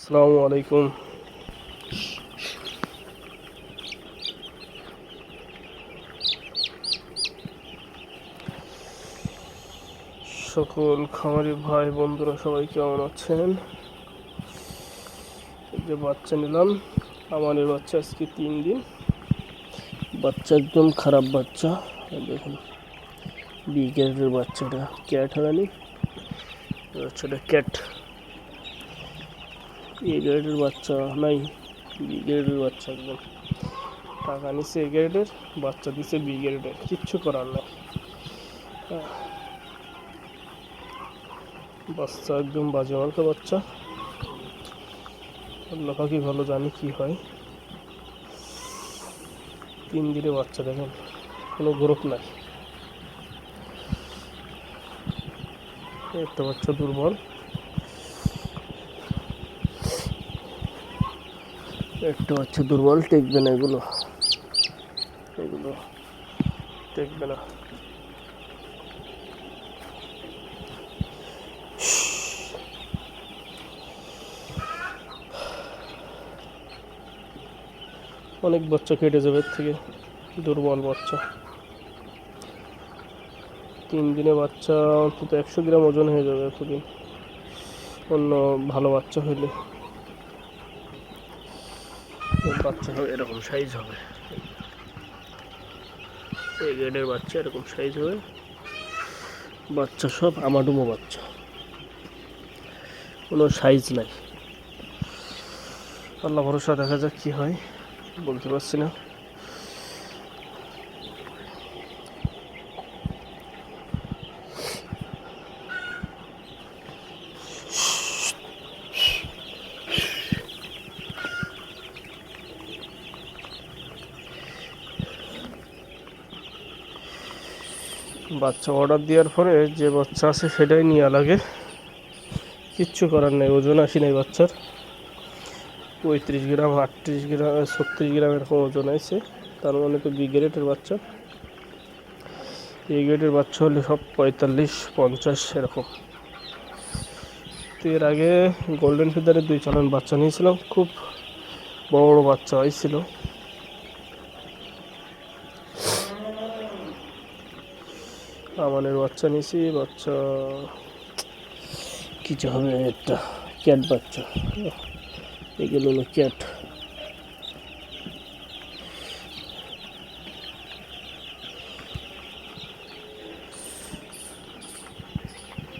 আসসালামু আলাইকুম। সকল খামারি ভাই বন্ধুরা, সবাই কেমন আছেন? যে বাচ্চা নিলাম। আমাদের বাচ্চা আজকে তিন দিন। বাচ্চা একদম খারাপ বাচ্চা। দেখুন বি বাচ্চাটা, ক্যাট হারানি। বাচ্চাটা ক্যাট। এ গ্রেডের বাচ্চা নাই। বি গ্রেডের বাচ্চা একদম। টাকা নিচ্ছে এ গ্রেডের বাচ্চা দিচ্ছে বি গ্রেডের কিচ্ছু করার নাই। বাচ্চা একদম বাজে মার্কা বাচ্চা। আল্লাহ পাখি ভালো জানি কি হয়। তিন দিনে বাচ্চা দেখেন, কোনো গ্রোথ নাই। একটা বাচ্চা দুর্বল। একটা বাচ্চা দুর্বল, টেকবে না এগুলো। এগুলো টেকবে না। অনেক বাচ্চা কেটে যাবে এর থেকে, দুর্বল বাচ্চা। তিন দিনে বাচ্চা অন্তত একশো গ্রাম ওজন হয়ে যাবে এতদিন। অন্য ভালো বাচ্চা হইলে। বাচ্চা হবে, এরকম সাইজ হবে। এই গ্রেডের বাচ্চা এরকম সাইজ হবে। বাচ্চা সব আমাডুমো বাচ্চা। কোনো সাইজ নাই। আল্লাহ ভরসা, দেখা যাক কী হয়। বলতে পারছি না। বাচ্চা অর্ডার দেওয়ার পরে যে বাচ্চা আছে সেটাই নেওয়া লাগে। কিচ্ছু করার নেই, ওজন আসি নাই বাচ্চার। পঁয়ত্রিশ গ্রাম, আটত্রিশ গ্রাম, ছত্রিশ গ্রাম এরকম ওজন আছে। তার মানে তো বি গ্রেডের বাচ্চা। এই গ্রেডের বাচ্চা হলে সব পঁয়তাল্লিশ, পঞ্চাশ এরকম। তো এর আগে গোল্ডেন ফিদারের দুই চালান বাচ্চা নিয়েছিলাম। খুব বড় বড় বাচ্চা হয়েছিল। আমানের বাচ্চা নিয়েছি বাচ্চা কিছু হবে একটা ক্যাট বাচ্চা। এগুলো হলো ক্যাট।